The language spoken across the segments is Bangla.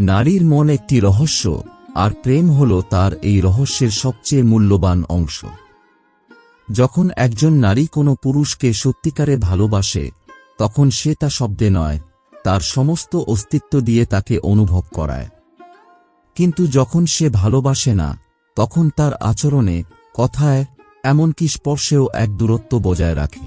নারীর মন একটি রহস্য, আর প্রেম হল তার এই রহস্যের সবচেয়ে মূল্যবান অংশ। যখন একজন নারী কোনো পুরুষকে সত্যিকারে ভালোবাসে, তখন সে তা শব্দে নয়, তার সমস্ত অস্তিত্ব দিয়ে তাকে অনুভব করায়। কিন্তু যখন সে ভালোবাসে না, তখন তার আচরণে, কথায়, এমনকি স্পর্শেও এক দূরত্ব বজায় রাখে।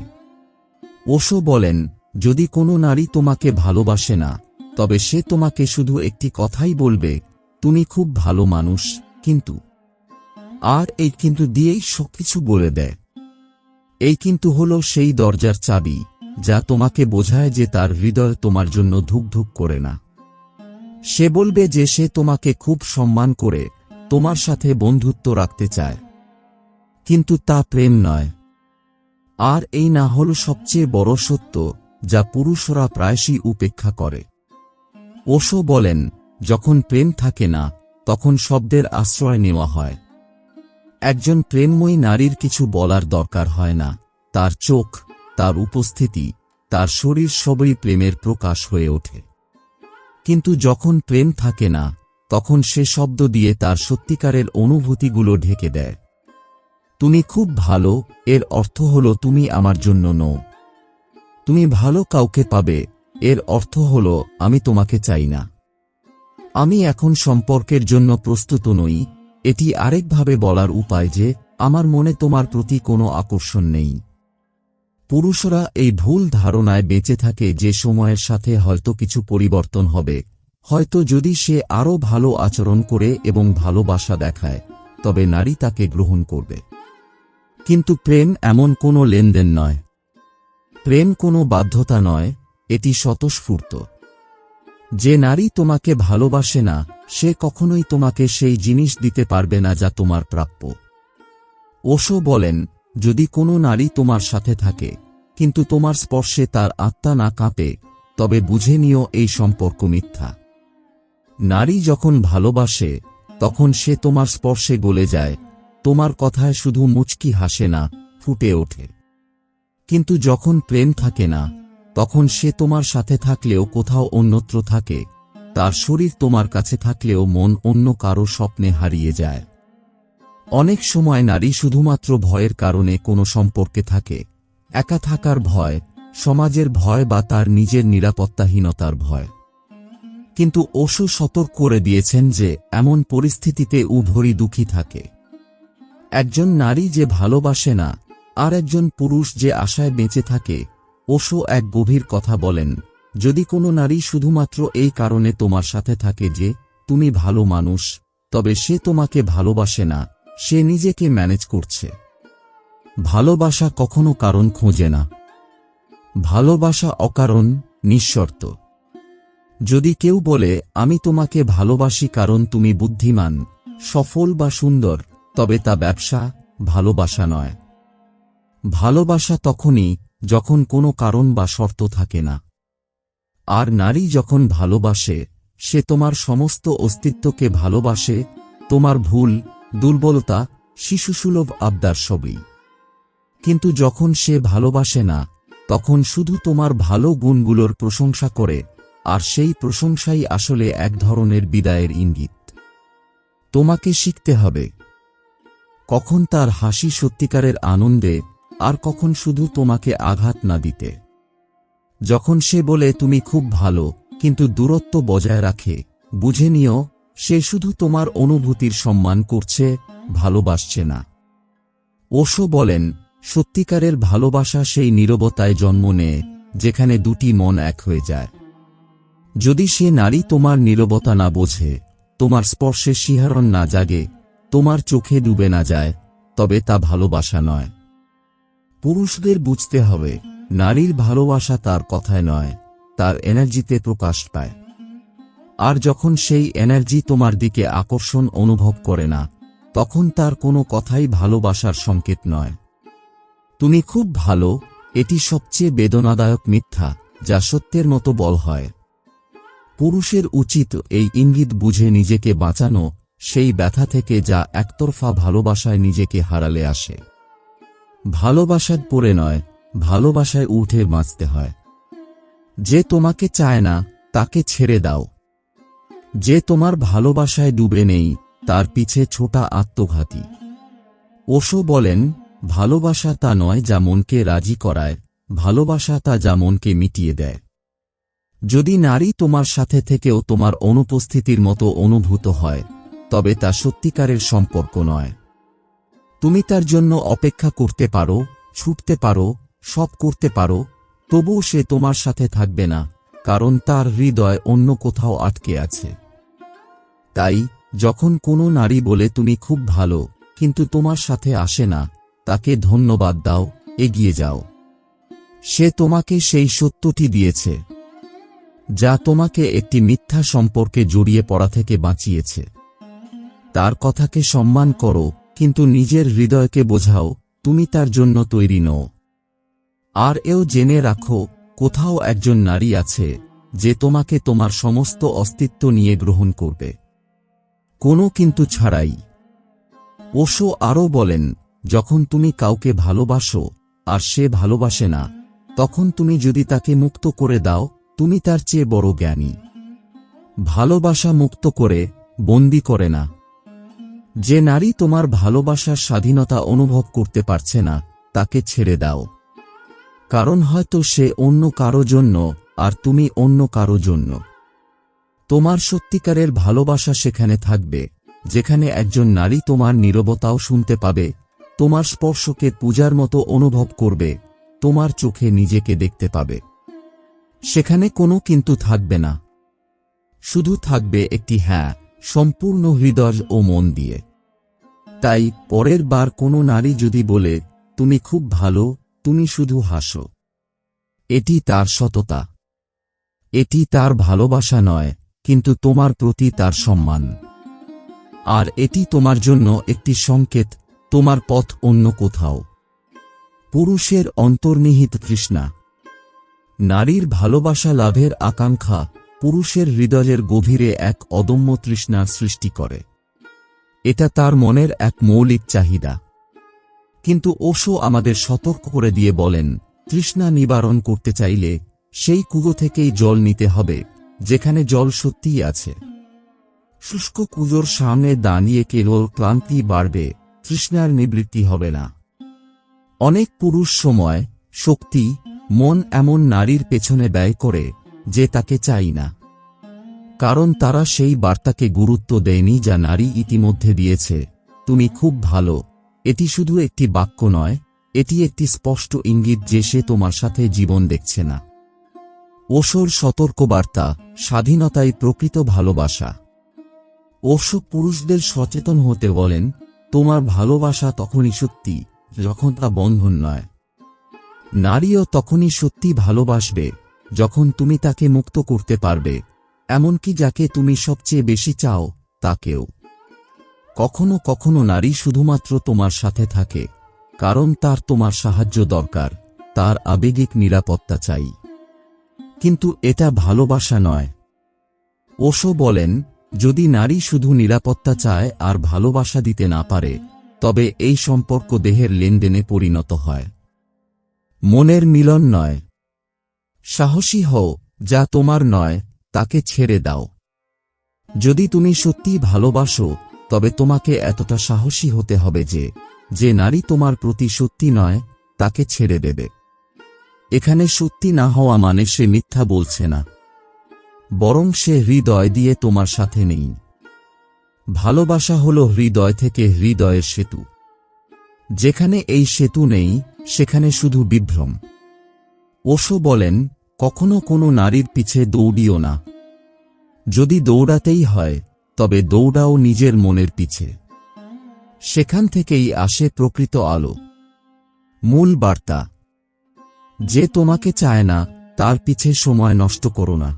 ওশো বলেন, যদি কোনো নারী তোমাকে ভালোবাসে না তবে সে তোমাকে শুধু একটি কথাই বলবে, তুমি খুব ভালো মানুষ, কিন্তু আর এই কিন্তু দিয়েই সবকিছু বলে দেয়। এই কিন্তু হল সেই দরজার চাবি, যা তোমাকে বোঝায় যে তার হৃদয় তোমার জন্য ধুকধুক করে না। সে বলবে যে সে তোমাকে খুব সম্মান করে, তোমার সাথে বন্ধুত্ব রাখতে চায়। কিন্তু তা প্রেম নয়। আর এই না হল সবচেয়ে বড় সত্য, যা পুরুষরা প্রায়শই উপেক্ষা করে। ওশো বলেন, যখন প্রেম থাকে না, তখন শব্দের আশ্রয় নেওয়া হয়। একজন প্রেমময়ী নারীর কিছু বলার দরকার হয় না, তার চোখ, তার উপস্থিতি, তার শরীর সবই প্রেমের প্রকাশ হয়ে ওঠে। কিন্তু যখন প্রেম থাকে না, তখন সে শব্দ দিয়ে তার সত্যিকারের অনুভূতিগুলো ঢেকে দেয়। তুমি খুব ভালো, এর অর্থ হল তুমি আমার জন্য নও। তুমি ভালো কাউকে পাবে এর অর্থ হল, আমি তোমাকে চাই না। আমি এখন সম্পর্কের জন্য প্রস্তুত নই। এটি আরেকভাবে বলার উপায় যে, আমার মনে তোমার প্রতি কোনো আকর্ষণ নেই। পুরুষরা এই ভুল ধারণায় বেঁচে থাকে যে সময়ের সাথে হয়তো কিছু পরিবর্তন হবে। হয়তো যদি সে আরও ভালো আচরণ করে এবং ভালোবাসা দেখায়, তবে নারী তাকে গ্রহণ করবে। কিন্তু প্রেম এমন কোনো লেনদেন নয়। প্রেম কোনো বাধ্যতা নয়। এটি স্বতঃস্ফূর্ত। যে নারী তোমাকে ভালোবাসে না, সে কখনোই তোমাকে সেই জিনিস দিতে পারবে না যা তোমার প্রাপ্য। ওশো বলেন, যদি কোনো নারী তোমার সাথে থাকে, কিন্তু তোমার স্পর্শে তার আত্মা না কাঁপে, তবে বুঝে নিও এই সম্পর্ক মিথ্যা। নারী যখন ভালোবাসে, তখন সে তোমার স্পর্শে গলে যায়, তোমার কথায় শুধু মুচকি হাসে না, ফুটে ওঠে। কিন্তু যখন প্রেম থাকে না তখন সে তোমার সাথে থাকলেও কোথাও অন্যত্র থাকে। তার শরীর তোমার কাছে থাকলেও মন অন্য কারও স্বপ্নে হারিয়ে যায়। অনেক সময় নারী শুধুমাত্র ভয়ের কারণে কোনো সম্পর্কে থাকে। একা থাকার ভয়, সমাজের ভয় বা তার নিজের নিরাপত্তাহীনতার ভয়। কিন্তু ওশো সতর্ক করে দিয়েছেন যে, এমন পরিস্থিতিতে উভরি দুঃখী থাকে। একজন নারী যে ভালোবাসে না, আর একজন পুরুষ যে আশায় বেঁচে থাকে ওশো এক গভীর কথা বলেন, যদি কোনো নারী শুধুমাত্র এই কারণে তোমার সাথে থাকে যে, তুমি ভালো মানুষ, তবে সে তোমাকে ভালোবাসে না, সে নিজেকে ম্যানেজ করছে। ভালোবাসা কখনো কারণ খোঁজে না। ভালোবাসা অকারণ, নিঃশর্ত। যদি কেউ বলে, আমি তোমাকে ভালোবাসি কারণ তুমি বুদ্ধিমান, সফল বা সুন্দর, তবে তা ব্যবসা, ভালোবাসা নয়। ভালোবাসা তখনই যখন কোনো কারণ বা শর্ত থাকে না। আর নারী যখন ভালোবাসে, সে তোমার সমস্ত অস্তিত্বকে ভালোবাসে, তোমার ভুল, দুর্বলতা, শিশুসুলভ আবদার সবই। কিন্তু যখন সে ভালোবাসে না, তখন শুধু তোমার ভালো গুণগুলোর প্রশংসা করে, আর সেই প্রশংসাই আসলে এক ধরনের বিদায়ের ইঙ্গিত। তোমাকে শিখতে হবে। কখন তার হাসি সত্যিকারের আনন্দে আর কখন শুধু তোমাকে আঘাত না দিতে। যখন সে বলে, তুমি খুব ভালো, কিন্তু দূরত্ব বজায় রাখে, বুঝে নিও, সে শুধু তোমার অনুভূতির সম্মান করছে, ভালোবাসছে না। ওশো বলেন, সত্যিকারের ভালোবাসা সেই নীরবতায় জন্ম নেয়, যেখানে দুটি মন এক হয়ে যায়। যদি সে নারী তোমার নীরবতা না বোঝে, তোমার স্পর্শে শিহারণ না জাগে, তোমার চোখে ডুবে না যায়, তবে তা ভালোবাসা নয়। পুরুষদের বুঝতে হবে, নারীর ভালোবাসা তার কথায় নয়, তার এনার্জিতে প্রকাশ পায়। আর যখন সেই এনার্জি তোমার দিকে আকর্ষণ অনুভব করে না, তখন তার কোনো কথাই ভালোবাসার সংকেত নয়। তুমি খুব ভালো, এটি সবচেয়ে বেদনাদায়ক মিথ্যা, যা সত্যের মতো বল হয়। পুরুষের উচিত এই ইঙ্গিত বুঝে নিজেকে বাঁচানো, সেই ব্যথা থেকে যা একতরফা ভালোবাসায় নিজেকে হারালে আসে। ভালোবাসার পরে নয়, ভালোবাসায় উঠে বাঁচতে হয়। যে তোমাকে চায় না, তাকে ছেড়ে দাও। যে তোমার ভালোবাসায় ডুবে নেই, তার পিছে ছোটা আত্মঘাতী। ওশো বলেন, ভালোবাসা তা নয় যা মনকে রাজি করায়, ভালোবাসা তা যা মনকে মিটিয়ে দেয়। যদি নারী তোমার সাথে থেকেও তোমার অনুপস্থিতির মতো অনুভূত হয়, তবে তা সত্যিকারের সম্পর্ক নয়। তুমি তার জন্য অপেক্ষা করতে পারো, ছুটতে পারো, সব করতে পারো, তবুও সে তোমার সাথে থাকবে না, কারণ তার হৃদয় অন্য কোথাও আটকে আছে। তাই, যখন কোনো নারী বলে তুমি খুব ভালো, কিন্তু তোমার সাথে আসে না, তাকে ধন্যবাদ দাও, এগিয়ে যাও। সে তোমাকে সেই সত্যটি দিয়েছে, যা তোমাকে একটি মিথ্যা সম্পর্কে জড়িয়ে পড়া থেকে বাঁচিয়েছে। তার কথাকে সম্মান করো কিন্তু নিজের হৃদয়কে বোঝাও, তুমি তার জন্য তৈরি নও। আর এও জেনে রাখো, কোথাও একজন নারী আছে, যে তোমাকে তোমার সমস্ত অস্তিত্ব নিয়ে গ্রহণ করবে। কোনো কিন্তু ছাড়াই। ওশো আরও বলেন, যখন তুমি কাউকে ভালোবাসো, আর সে ভালোবাসে না, তখন তুমি যদি তাকে মুক্ত করে দাও, তুমি তার চেয়ে বড় জ্ঞানী। ভালোবাসা মুক্ত করে, বন্দি করে না। যে নারী তোমার ভালোবাসার স্বাধীনতা অনুভব করতে পারছে না, তাকে ছেড়ে দাও। কারণ হয়তো সে অন্য কারও জন্য, আর তুমি অন্য কারও জন্য। তোমার সত্যিকারের ভালোবাসা সেখানে থাকবে, যেখানে একজন নারী তোমার নীরবতাও শুনতে পাবে, তোমার স্পর্শকে পূজার মতো অনুভব করবে, তোমার চোখে নিজেকে দেখতে পাবে। সেখানে কোনো কিন্তু থাকবে না। শুধু থাকবে একটি হ্যাঁ। সম্পূর্ণ হৃদয় ও মন দিয়ে। তাই পরের বার কোনো নারী যদি বলে, তুমি খুব ভালো, তুমি শুধু হাসো। এটি তার সততা। এটি তার ভালোবাসা নয়, কিন্তু তোমার প্রতি তার সম্মান। আর এটি তোমার জন্য একটি সংকেত, তোমার পথ অন্য কোথাও। পুরুষের অন্তর্নিহিত তৃষ্ণা। নারীর ভালোবাসা লাভের আকাঙ্ক্ষা পুরুষের হৃদয়ের গভীরে এক অদম্য তৃষ্ণার সৃষ্টি করে। এটা তার মনের এক মৌলিক চাহিদা। কিন্তু ওশো আমাদের সতর্ক করে দিয়ে বলেন, তৃষ্ণা নিবারণ করতে চাইলে সেই কুয়ো থেকেই জল নিতে হবে, যেখানে জল সত্যিই আছে। শুষ্ক কুজোর সামনে দাঁড়িয়ে কেবল ক্লান্তি বাড়বে, তৃষ্ণার নিবৃত্তি হবে না। অনেক পুরুষ সময় শক্তি, মন এমন নারীর পেছনে ব্যয় করে যে তাকে চাই না। কারণ তারা সেই বার্তাকে গুরুত্ব দেয়নি যা নারী ইতিমধ্যে দিয়েছে। তুমি খুব ভালো। এটি শুধু একটি বাক্য নয়, এটি একটি স্পষ্ট ইঙ্গিত যে সে তোমার সাথে জীবন দেখছে না। ওশোর সতর্কবার্তা, স্বাধীনতাই প্রকৃত ভালোবাসা। ওশো পুরুষদের সচেতন হতে বলেন, তোমার ভালোবাসা তখনই সত্যি, যখন তা বন্ধন নয়। নারীও তখনই সত্যি ভালোবাসবে। যখন তুমি তাকে মুক্ত করতে পারবে, এমনকি যাকে তুমি সবচেয়ে বেশি চাও, তাকেও। কখনো কখনো নারী শুধুমাত্র তোমার সাথে থাকে, কারণ তার তোমার সাহায্য দরকার, তার আবেগিক নিরাপত্তা চাই। কিন্তু এটা ভালোবাসা নয়। ওশো বলেন, যদি নারী শুধু নিরাপত্তা চায় আর ভালোবাসা দিতে না পারে, তবে এই সম্পর্ক দেহের লেনদেনে পরিণত হয়। মনের মিলন নয়। সাহসী হও, যা তোমার নয়, তাকে ছেড়ে দাও। যদি তুমি সত্যিই ভালোবাসো, তবে তোমাকে এতটা সাহসী হতে হবে যে যে নারী তোমার প্রতি সত্যি নয়, তাকে ছেড়ে দেবে। এখানে সত্যি না হওয়া মানে সে মিথ্যা বলছে না। বরং সে হৃদয় দিয়ে তোমার সাথে নেই। ভালোবাসা হল হৃদয় থেকে হৃদয়ের সেতু। যেখানে এই সেতু নেই, সেখানে শুধু বিভ্রম। ওশো বলেন, কখনো কোনো নারীর পিছে দৌড়িও না। যদি দৌড়াতেই হয়, তবে দৌড়াও নিজের মনের পিছে। সেখান থেকেই আসে প্রকৃত আলো। মূল বার্তা, যে তোমাকে চায় না, তার পিছে সময় নষ্ট করো না।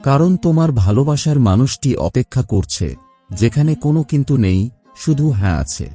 কারণ তোমার ভালোবাসার মানুষটি অপেক্ষা করছে, যেখানে কোনো কিন্তু নেই, শুধু হ্যাঁ আছে।